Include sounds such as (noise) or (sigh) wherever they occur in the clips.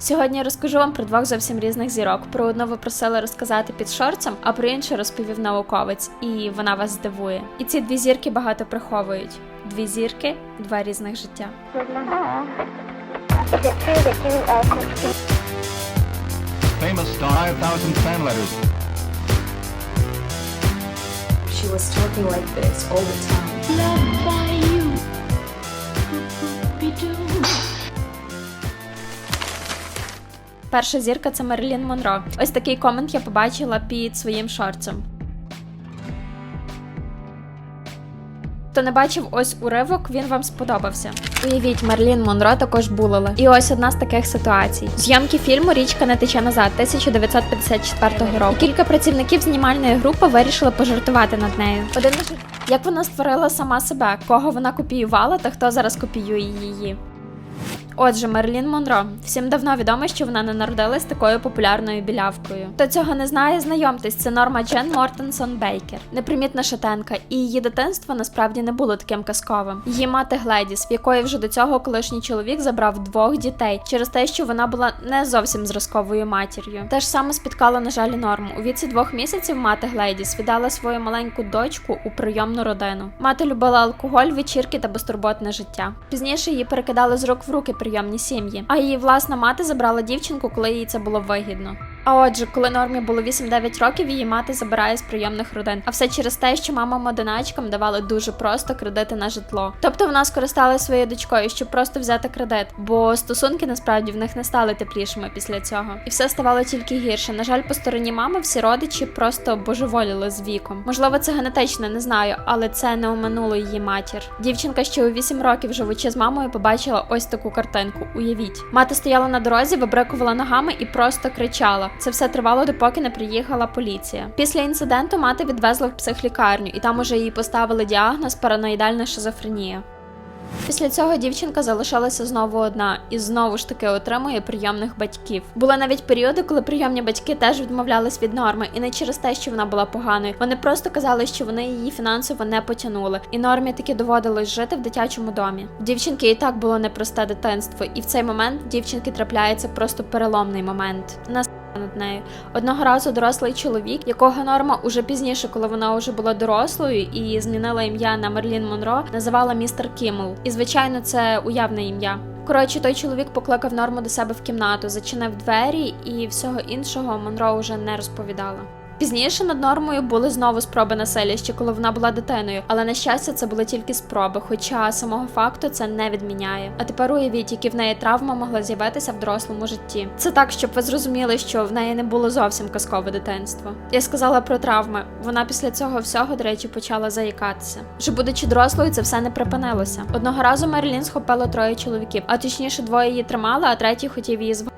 Сьогодні я розкажу вам про двох зовсім різних зірок. Про одну ви просили розказати під шорцем, а про іншу розповів науковець, і вона вас здивує. І ці дві зірки багато приховують. Дві зірки, два різних життя. Is it true that you are Christian? Famous star, 5,000 fan letters. She was talking like this all the time. Перша зірка це Мерлін Монро. Ось такий комент я побачила під своїм шорцем. Хто не бачив ось уривок, він вам сподобався. Уявіть, Мерлін Монро також булили. І ось одна з таких ситуацій. Зйомки фільму Річка не тече назад 1954 року. І кілька працівників знімальної групи вирішили пожартувати над нею. Один як вона створила сама себе, кого вона копіювала та хто зараз копіює її. Отже, Мерлін Монро. Всім давно відомо, що вона не народилась такою популярною білявкою. Хто цього не знає, знайомтесь, це Норма Джен Мортенсон Бейкер, непримітна шатенка, і її дитинство насправді не було таким казковим. Її мати Гледіс, в якої вже до цього колишній чоловік забрав двох дітей через те, що вона була не зовсім зразковою матір'ю. Те ж саме спіткало, на жаль, норму. У віці двох місяців мати Гледіс віддала свою маленьку дочку у прийомну родину. Мати любила алкоголь, вечірки та безтурботне життя. Пізніше її перекидали з рук в руки прийомні сім'ї, а її власна мати забрала дівчинку, коли їй це було вигідно. А отже, коли нормі було 8-9 років, її мати забирає з прийомних родин. А все через те, що мамам одиначкам давали дуже просто кредити на житло. Тобто вона скористалася своєю дочкою, щоб просто взяти кредит, бо стосунки насправді в них не стали теплішими після цього. І все ставало тільки гірше. На жаль, по стороні мами всі родичі просто божеволіли з віком. Можливо, це генетично, не знаю, але це не оминуло її матір. Дівчинка, що у 8 років живучи з мамою, побачила ось таку картинку. Уявіть, мати стояла на дорозі, вибрикувала ногами і просто кричала. Це все тривало, допоки не приїхала поліція. Після інциденту мати відвезла в психлікарню, і там уже їй поставили діагноз параноїдальна шизофренія. Після цього дівчинка залишалася знову одна і знову ж таки отримує прийомних батьків. Були навіть періоди, коли прийомні батьки теж відмовлялись від норми, і не через те, що вона була поганою. Вони просто казали, що вони її фінансово не потягнули, і нормі таки доводилось жити в дитячому домі. В Дівчинки і так було непросте дитинство, і в цей момент в дівчинки трапляється просто переломний момент. Над нею. Одного разу дорослий чоловік, якого норма уже пізніше, коли вона вже була дорослою і змінила ім'я на Мерлін Монро, називала містер Кіммел. І звичайно, це уявне ім'я. Коротше, той чоловік покликав норму до себе в кімнату, зачинив двері і всього іншого Монро вже не розповідала. Пізніше над нормою були знову спроби насилля, ще коли вона була дитиною, але на щастя це були тільки спроби, хоча самого факту це не відміняє. А тепер уявіть, які в неї травма могла з'явитися в дорослому житті. Це так, щоб ви зрозуміли, що в неї не було зовсім казкове дитинство. Я сказала про травми. Вона після цього всього, до речі, почала заїкатися. Вже будучи дорослою, це все не припинилося. Одного разу Мерлін схопила троє чоловіків, а точніше, двоє її тримали, а третій хотів її звати.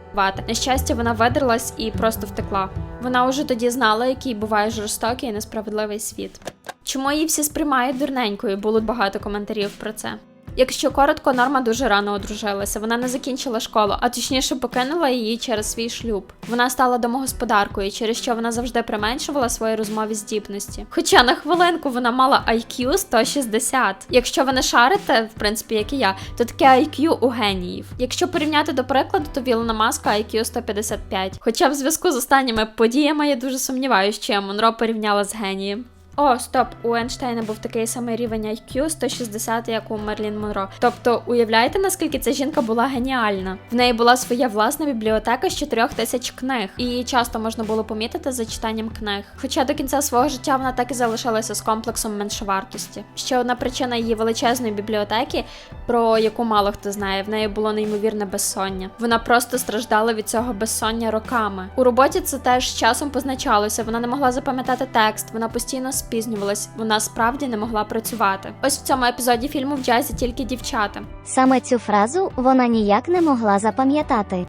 На щастя, вона видерлась і просто втекла. Вона уже тоді знала, який буває жорстокий і несправедливий світ. Чому її всі сприймають дурненькою? Було багато коментарів про це. Якщо коротко, норма дуже рано одружилася. Вона не закінчила школу, а точніше покинула її через свій шлюб. Вона стала домогосподаркою, через що вона завжди применшувала свої розмові здібності. Хоча на хвилинку вона мала IQ 160. Якщо ви не шарите, в принципі, як і я, то таке IQ у геніїв. Якщо порівняти до прикладу, то Вілона Маска IQ 155. Хоча в зв'язку з останніми подіями я дуже сумніваюся, що я Монро порівняла з генієм. О, стоп, у Ейнштейна був такий самий рівень IQ 160, як у Мерлін Монро. Тобто, уявляєте, наскільки ця жінка була геніальна? В неї була своя власна бібліотека з 4 тисяч книг, і її часто можна було помітити за читанням книг. Хоча до кінця свого життя вона так і залишалася з комплексом меншовартості. Ще одна причина її величезної бібліотеки, про яку мало хто знає, в неї було неймовірне безсоння. Вона просто страждала від цього безсоння роками. У роботі це теж часом позначалося. Вона не могла запам'ятати текст, вона постійно спізнювалась, вона справді не могла працювати. Ось в цьому епізоді фільму в джазі тільки дівчата. Саме цю фразу вона ніяк не могла запам'ятати.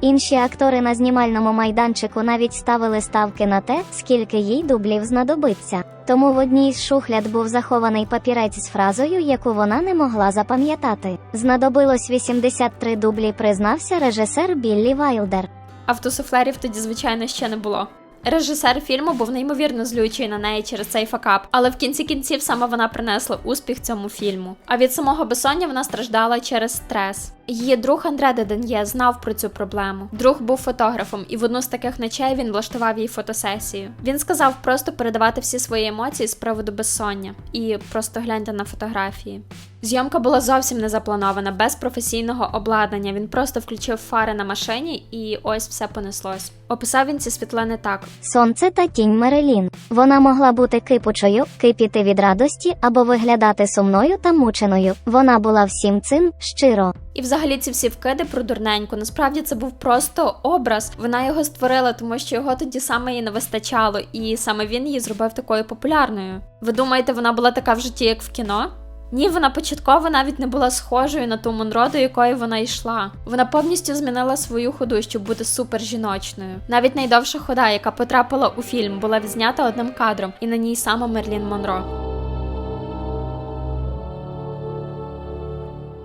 Інші актори на знімальному майданчику навіть ставили ставки на те, скільки їй дублів знадобиться. Тому в одній з шухляд був захований папірець з фразою, яку вона не могла запам'ятати. Знадобилось 83 дублі, признався режисер Біллі Вайлдер. Автосуфлерів тоді, звичайно, ще не було. Режисер фільму був неймовірно злючий на неї через цей факап, але в кінці кінців саме вона принесла успіх цьому фільму. А від самого безсоння вона страждала через стрес. Її друг Андре Деден'є знав про цю проблему. Друг був фотографом, і в одну з таких ночей він влаштував їй фотосесію. Він сказав просто передавати всі свої емоції з приводу безсоння і просто гляньте на фотографії. Зйомка була зовсім не запланована, без професійного обладнання. Він просто включив фари на машині, і ось все понеслось. Описав він ці світлини так: Сонце та тінь Мерелін. Вона могла бути кипучою, кипіти від радості або виглядати сумною та мученою. Вона була всім цим щиро. І взагалі ці всі вкиди про дурненьку. Насправді це був просто образ. Вона його створила, тому що його тоді саме їй не вистачало, і саме він її зробив такою популярною. Ви думаєте, вона була така в житті, як в кіно? Ні, вона початково навіть не була схожою на ту Монро, до якої вона йшла. Вона повністю змінила свою ходу, щоб бути супер жіночною. Навіть найдовша хода, яка потрапила у фільм, була відзнята одним кадром, і на ній саме Мерлін Монро.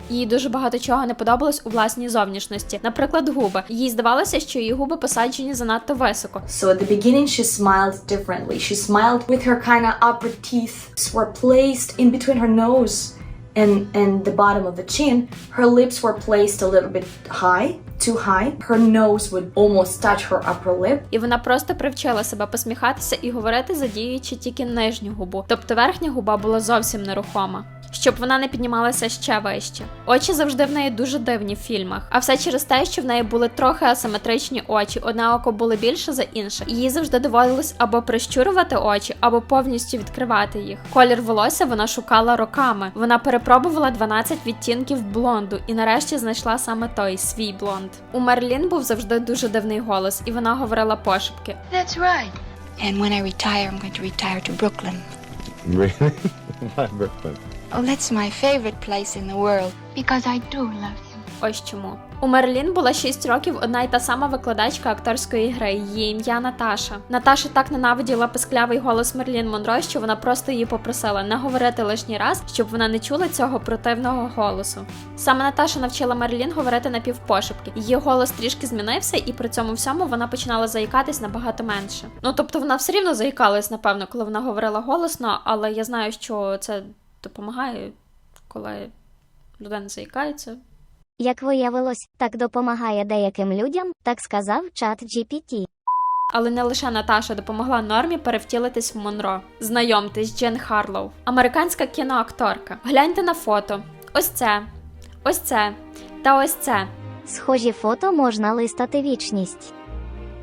Їй дуже багато чого не подобалось у власній зовнішності. Наприклад, губи. Їй здавалося, що її губи посаджені занадто високо. So at the beginning, she smiled differently. She smiled with her kind of upper teeth were placed in between her nose and, and the bottom of the chin. Her lips were placed a little bit high, too high. Her nose would almost touch her upper lip. І вона просто привчила себе посміхатися і говорити, задіюючи тільки нижню губу. Тобто верхня губа була зовсім нерухома. Щоб вона не піднімалася ще вище. Очі завжди в неї дуже дивні в фільмах, а все через те, що в неї були трохи асиметричні очі, одне око було більше за інше. І Їй завжди доводилось або прищурювати очі, або повністю відкривати їх. Колір волосся вона шукала роками. Вона перепробувала 12 відтінків блонду і нарешті знайшла саме той свій блонд. У Мерлін був завжди дуже дивний голос, і вона говорила пошепки. That's right. And when I retire, I'm going to retire to Brooklyn. Really? (laughs) Why Brooklyn? Oh, that's my favorite place in the world. Because I do love you. Ось чому. У Мерлін була 6 років одна й та сама викладачка акторської гри. Її ім'я Наташа. Наташа так ненавиділа писклявий голос Мерлін Монро, що вона просто її попросила не говорити лишній раз, щоб вона не чула цього противного голосу. Саме Наташа навчила Мерлін говорити напівпошепки. Її голос трішки змінився, і при цьому всьому вона починала заїкатись набагато менше. Ну тобто вона все рівно заїкалась, напевно, коли вона говорила голосно, але я знаю, що це допомагає, коли людина заїкається. Як виявилось, так допомагає деяким людям, так сказав чат GPT. Але не лише Наташа допомогла Нормі перевтілитись в Монро. Знайомтесь, Джен Харлоу, американська кіноакторка. Гляньте на фото. Ось це, ось це та ось це. Схожі фото можна листати вічність.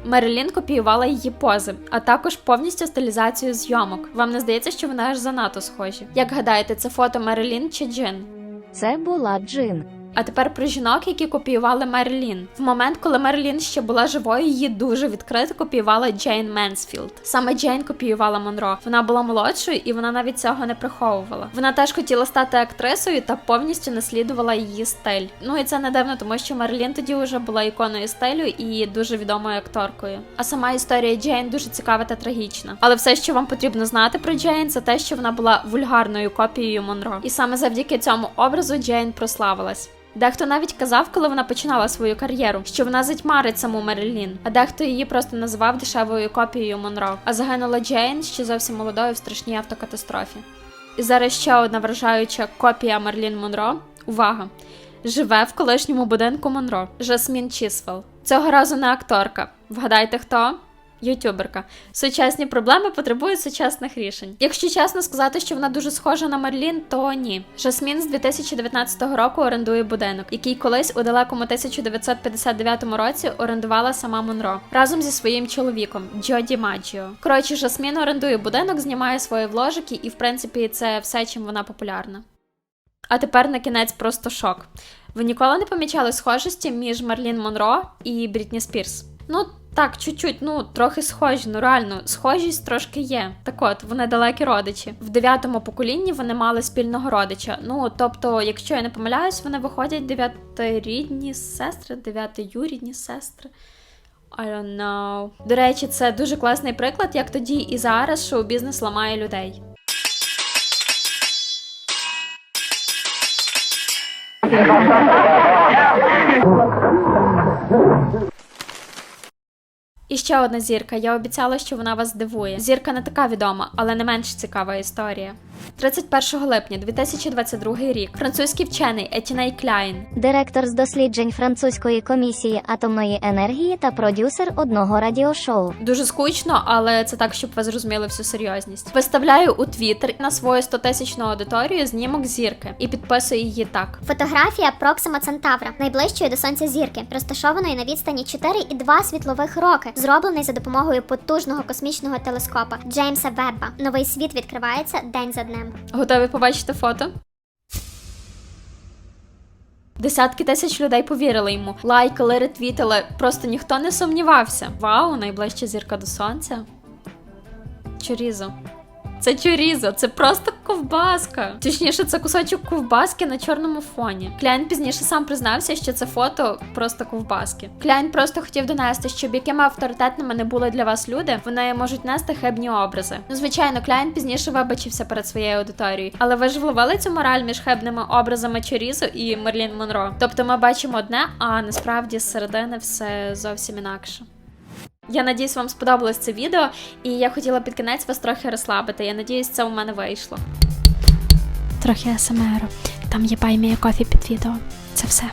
Мерилін копіювала її пози, а також повністю стилізацію зйомок. Вам не здається, що вони аж занадто схожі? Як гадаєте, це фото Мерилін чи Джин? Це була Джин. А тепер про жінок, які копіювали Мерлін. В момент, коли Мерлін ще була живою, її дуже відкрито копіювала Джейн Менсфілд. Саме Джейн копіювала Монро. Вона була молодшою і вона навіть цього не приховувала. Вона теж хотіла стати актрисою та повністю наслідувала її стиль. Ну і це не дивно, тому що Мерлін тоді вже була іконою стилю і дуже відомою акторкою. А сама історія Джейн дуже цікава та трагічна. Але все, що вам потрібно знати про Джейн, це те, що вона була вульгарною копією Монро. І саме завдяки цьому образу Джейн прославилась. Дехто навіть казав, коли вона починала свою кар'єру, що вона затьмарить саму Мерилін, а дехто її просто називав дешевою копією Монро. А загинула Джейн ще зовсім молодою в страшній автокатастрофі. І зараз ще одна вражаюча копія Мерлін Монро. Увага! Живе в колишньому будинку Монро. Жасмін Чісвел. Цього разу не акторка. Вгадайте хто? Ютуберка. Сучасні проблеми потребують сучасних рішень. Якщо чесно сказати, що вона дуже схожа на Мерлін, то ні. Жасмін з 2019 року орендує будинок, який колись у далекому 1959 році орендувала сама Монро разом зі своїм чоловіком Джоді Маджіо. Коротше, Жасмін орендує будинок, знімає свої вложики, і в принципі це все, чим вона популярна. А тепер на кінець просто шок. Ви ніколи не помічали схожості між Мерлін Монро і Брітні Спірс? Ну так, чуть-чуть, ну трохи схожі, ну реально, схожість трошки є. Так от, вони далекі родичі. В дев'ятому поколінні вони мали спільного родича. Ну тобто, якщо я не помиляюсь, вони виходять дев'ятирідні сестри, дев'ятиюрідні сестри. I don't know. До речі, це дуже класний приклад, як тоді і зараз шоу-бізнес ламає людей. (laughs) І ще одна зірка. Я обіцяла, що вона вас здивує. Зірка не така відома, але не менш цікава історія. 31 липня 2022 рік. Французький вчений Етіней Кляйн Директор з досліджень французької комісії атомної енергії та продюсер одного радіошоу. Дуже скучно, але це так, щоб ви зрозуміли всю серйозність. Виставляю у Твіттер на свою 100-тисячну аудиторію знімок зірки і підписую її так. Фотографія Проксима Центавра, найближчої до сонця зірки, розташованої на відстані 4,2 світлових роки, зроблений за допомогою потужного космічного телескопа Джеймса Вебба. Новий світ відкривається день за днем. Готові побачити фото? Десятки тисяч людей повірили йому, лайкали, ретвітили, просто ніхто не сумнівався. Вау, найближча зірка до сонця. Чорізо. Це чорізо, це просто ковбаска. Точніше, це кусочок ковбаски на чорному фоні. Кляйн пізніше сам признався, що це фото просто ковбаски. Кляйн просто хотів донести, щоб якими авторитетними не були для вас люди, вони можуть нести хибні образи. Ну, звичайно, Кляйн пізніше вибачився перед своєю аудиторією, але ви ж вловили цю мораль між хибними образами Чорізо і Мерлін Монро. Тобто ми бачимо одне, а насправді зсередини все зовсім інакше. Я надіюсь, вам сподобалось це відео, і я хотіла під кінець вас трохи розслабити. Я надіюсь, це у мене вийшло. Трохи СМР. Там є баймія кофі під відео. Це все.